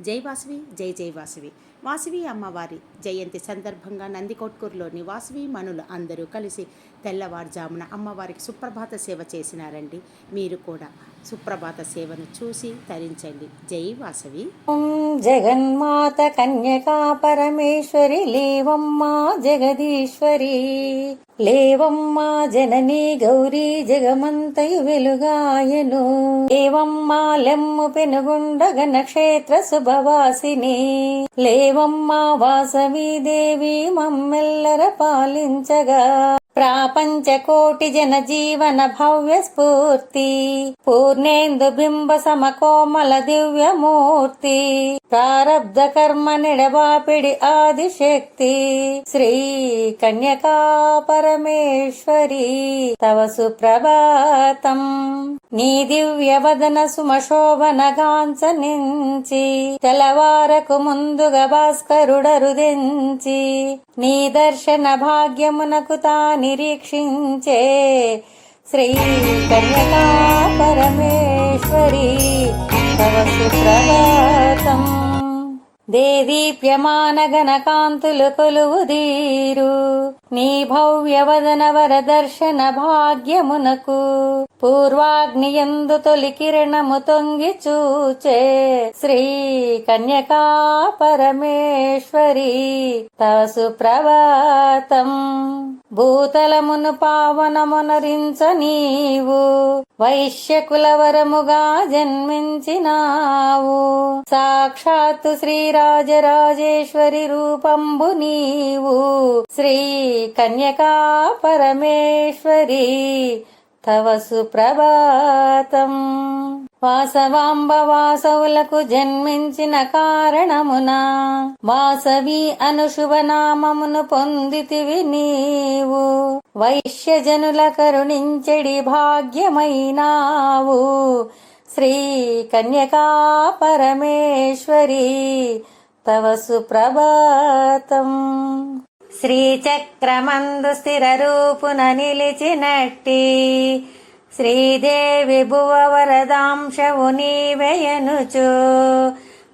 జై వాసవి జై జై వాసవి. వాసవి అమ్మవారి జయంతి సందర్భంగా నందికొట్కూరులోని వాసవి మనులు అందరూ కలిసి తెల్లవారుజామున అమ్మవారికి సుప్రభాత సేవ చేసినారండి. మీరు కూడా సుప్రభాత సేవను చూసి తరించండి. జై వాసవి. జగన్మాత కన్యకా పరమేశ్వరి లేవమ్మా జగదీశ్వరి. లేవమ్మా జననీ గౌరీ జగమంతయు వెలుగాయను. లేవమ్మా లెమ్ము పెనుగుండగ నక్షత్ర శుభవాసిని. లేవమ్మా వాసవి దేవి మమ్మెల్లర పాలించగా. ప్రాపంచ కోటి జన జీవన భవ్య స్ఫూర్తి పూర్ణేందు బింబ సమకోమల దివ్యమూర్తి ప్రారబ్ధ కర్మ నిడబాపిడి ఆదిశక్తి శ్రీ కన్యకా పరమేశ్వరి తవ సుప్రభాతం. నీ దివ్య వదన సుమశోభన గాంచనించి తెలవారకు ముందుగా భాస్కరుడరుదించి నీ దర్శన భాగ్యమునకు తాని నిరీక్షించే శ్రీ కన్యకా పరమేశ్వరి తవ సుప్రభాతం. దేదీప్యమాన గణకాంతులు కొలువుదీరు. నీ భవ్యవదన వరదర్శన భాగ్యమునకు పూర్వాగ్నియందు తొలి కిరణము తొంగి చూచే శ్రీ కన్యకా పరమేశ్వరి తవ సుప్రభాతం. భూతలమును పావనమునరించ నీవు వైశ్యకుల వరముగా జన్మించినావు. సాక్షాత్తు శ్రీరాజరాజేశ్వరి రూపంబు నీవు శ్రీ కన్యకా పరమేశ్వరి తవ సుప్రభాతం వాసవాంబ వాసవులకు జన్మించిన కారణమున వాసవి అనుశుభనామమును పొందితివి నీవు. వైశ్యజనుల కరుణించెడి భాగ్యమైనావు. శ్రీ కన్యకా పరమేశ్వరి తవ సుప్రభాతం. శ్రీచక్రమందు స్థిర రూపున నిలిచినట్టి శ్రీదేవి భువవరదాంశవు నీవెయనుచు.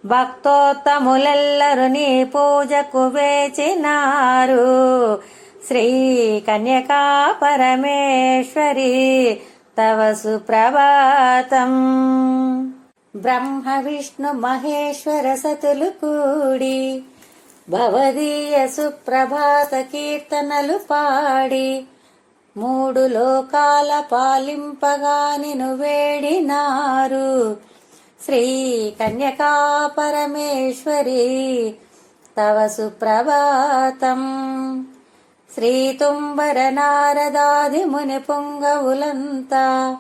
భక్తోత్తములెల్లరు నీ పూజకు వేచినారు. శ్రీ కన్యకా పరమేశ్వరి తవ సుప్రభాతం. బ్రహ్మ విష్ణు మహేశ్వర సతులు కూడి భవదీయ సుప్రభాత కీర్తనలు పాడి మూడు లోకాల పాలింపగా నిను వేడినారు. శ్రీ కన్యకా పరమేశ్వరి తవ సుప్రభాతం. శ్రీ తుంబర నారదాది ముని పొంగవులంతా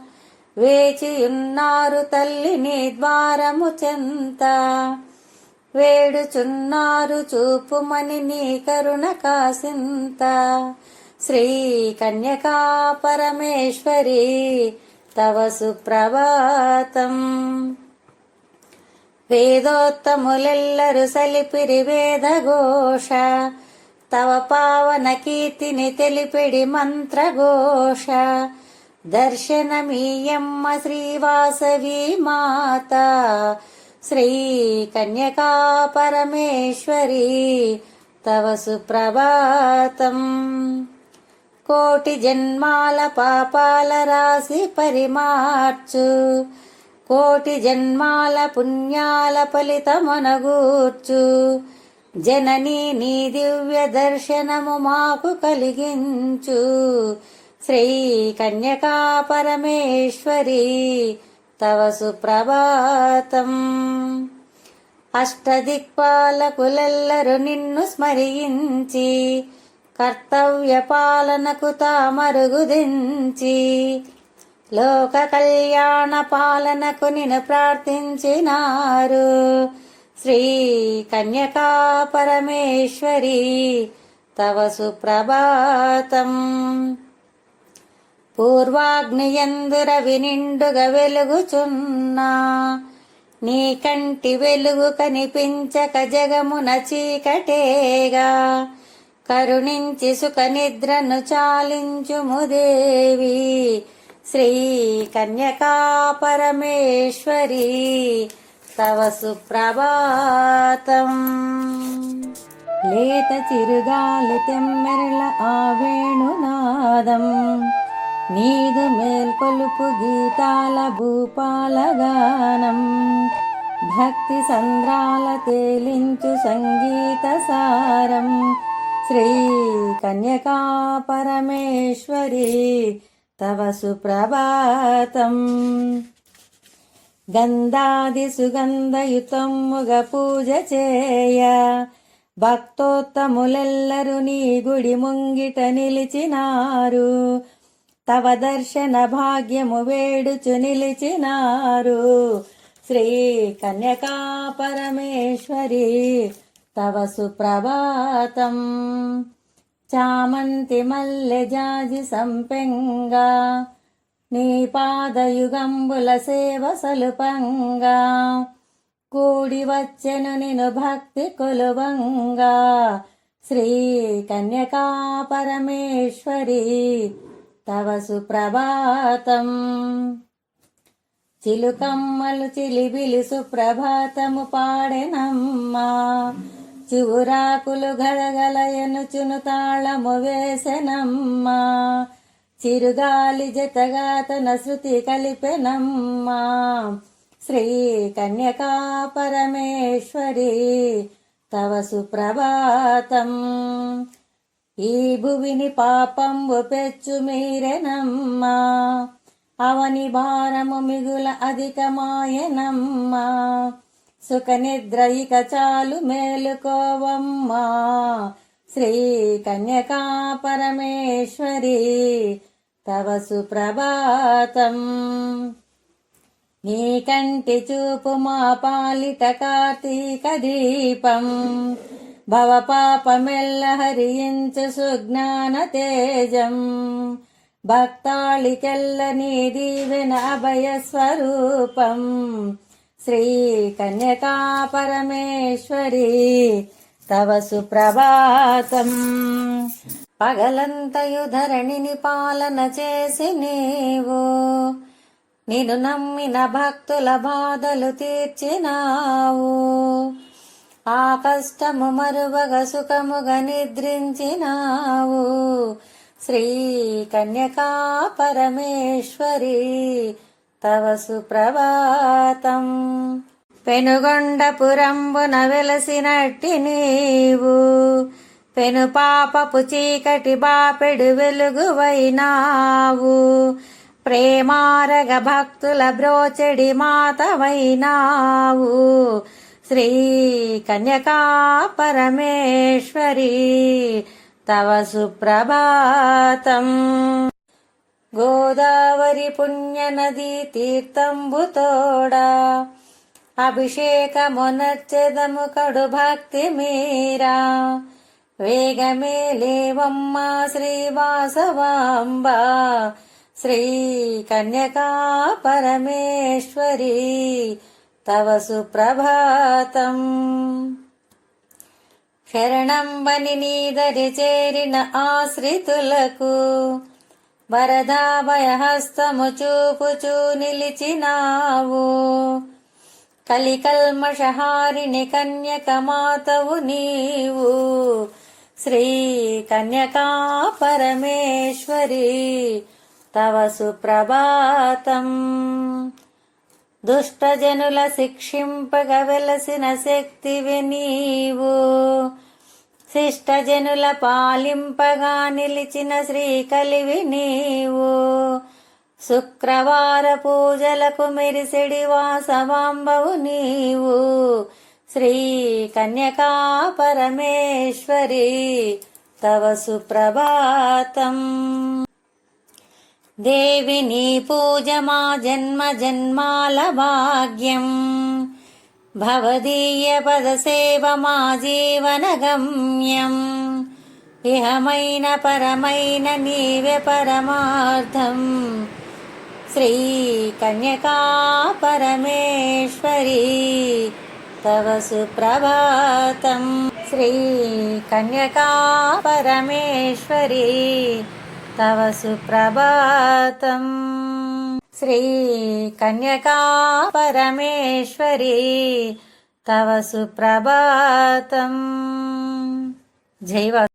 వేచియున్నారు తల్లి నీ ద్వారము చెంత. వేడుచున్నారు చూపుమని నీ కరుణ కాసింత. శ్రీ కన్యకా పరమేశ్వరి తవ సుప్రభాతం. వేదోత్తములెల్లరు సలిపిరి వేదఘోష తవ పావన కీర్తిని తెలిపిడి మంత్రఘోష. దర్శనమీయమ్మ శ్రీవాసవి మాత శ్రీ కన్యకా పరమేశ్వరి తవ సుప్రభాతం. కోటి జన్మాల పాపాల రాసి పరిమార్చు. కోటి జన్మాల పుణ్యాల ఫలితమనగూర్చు. జననీ నీ దివ్య దర్శనము మాకు కలిగించు. శ్రీ కన్యకా పరమేశ్వరి తవ సుప్రభాతం. అష్టదిక్పాలకులెల్లరు నిన్ను స్మరించి కర్తవ్య పాలనకు తామరుగుదించి లోక కళ్యాణ పాలనకు నిను ప్రార్థించినారు. శ్రీ కన్యకా పరమేశ్వరి తవ సుప్రభాతం. పూర్వాగ్నియందు రవి నిండుగా వెలుగుచున్నా నీ కంటి వెలుగు కనిపించక జగమున చీకటేగా. కరుణించి సుఖ నిద్రను చాలించుముదేవి శ్రీ కన్యకా పరమేశ్వరి. తవ సుప్రభాతం. లేత చిరుగాలి తెమ్మెరల ఆ వేణునాదం. నీదు మేల్కొలుపు గీతాల భూపాల గానం. భక్తి సంద్రాల తేలించు సంగీత సారం. శ్రీ కన్యకా పరమేశ్వరి తవ సుప్రభాతం. గంధాది సుగంధయుతముగ పూజ చేయ భక్తోత్తములెల్లరు నీ గుడి ముంగిట నిలిచినారు. తవ దర్శన భాగ్యము వేడుచు నిలిచినారు. శ్రీ కన్యకా పరమేశ్వరి తవ సుప్రభాతం. చామంతి మల్లె జాజి సంపెంగా నీ పాదయుగంబుల సేవ సలుపంగా కూడి వచ్చెను నిను భక్తి కొలువంగా. శ్రీ కన్యకా పరమేశ్వరి తవ సుప్రభాతం. చిలుకమ్మలు చిలిబిలి సుప్రభాతము పాడెనమ్మా చివురాకులు గలగలయనుచును తాళము వేసెనమ్మా. చిరుగాలి జతగా తన శృతి కలిపెనమ్మా. శ్రీ కన్యకా పరమేశ్వరి తవ సుప్రభాతం. ఈ భువిని పాపంబు పెచ్చు మీరెనమ్మా. అవని భారము మిగుల అధికమాయనమ్మా. సుఖనిద్రయిక చాలు మేలుకోవమ్మా. శ్రీ కన్యకా పరమేశ్వరి తవ సుప్రభాతం. నీ కంటి చూపు మా పాలిట కార్తీక దీపం. భవ పాపమెల్ల హరించు సుజ్ఞాన తేజం. భక్తాళికెల్ల నీ దీవెన అభయ స్వరూపం. శ్రీ కన్యకా పరమేశ్వరి తవ సుప్రభాతం. పగలంతయు ధరణిని పాలన చేసి నీవు నిన్ను నమ్మిన భక్తుల బాధలు తీర్చినావు. ఆ కష్టము మరువగ సుఖముగా నిద్రించినావు. శ్రీ కన్యకా పరమేశ్వరి తవ సుప్రభాతం. పెనుగొండపురంబున వెలసినట్టి నీవు. పెను పాపపు చీకటి బాపెడు వెలుగువైనావు ప్రేమారగ భక్తుల బ్రోచెడి మాతవైనావు శ్రీ కన్యకా పరమేశ్వరి తవ సుప్రభాతం. గోదావరి పుణ్యనది తీర్థంబుతోడా. అభిషేకమునర్చెదము కడు భక్తి మీరా. వేగమే లేవమ్మా శ్రీవాసవాంబ. శ్రీ కన్యకా పరమేశ్వరి. తవ సుప్రభాతం. శరణంబని నీదరి చేరిన ఆశ్రితులకు వరదాభయహస్తము చూపుచూ నిలిచినావు. కలికల్మషహారిణి కన్యక మాతవు నీవు. శ్రీ కన్యకా పరమేశ్వరి తవ సుప్రభాతం. దుష్టజనుల శిక్షింపగ వెలసిన శక్తివి నీవు. శిష్టజనుల పాలింపగా నిలిచిన శ్రీకలివి నీవు. శుక్రవార పూజలకు మెరిసెడి వాసవాంబవు నీవు. శ్రీ కన్యకా పరమేశ్వరి తవ సుప్రభాతం. దేవి నీ పూజ మా జన్మ జన్మాల భాగ్యం. భవదీయ పద సేవ మా జీవన గమ్యం ఇహమైన పరమైన నీవే పరమార్థం శ్రీ కన్యకా పరమేశ్వరి తవ సుప్రభాతం శ్రీ కన్యకా పరమేశ్వరి తవ సుప్రభాతం శ్రీ కన్యకా పరమేశ్వరి. తవ సుప్రభాతం. జైవ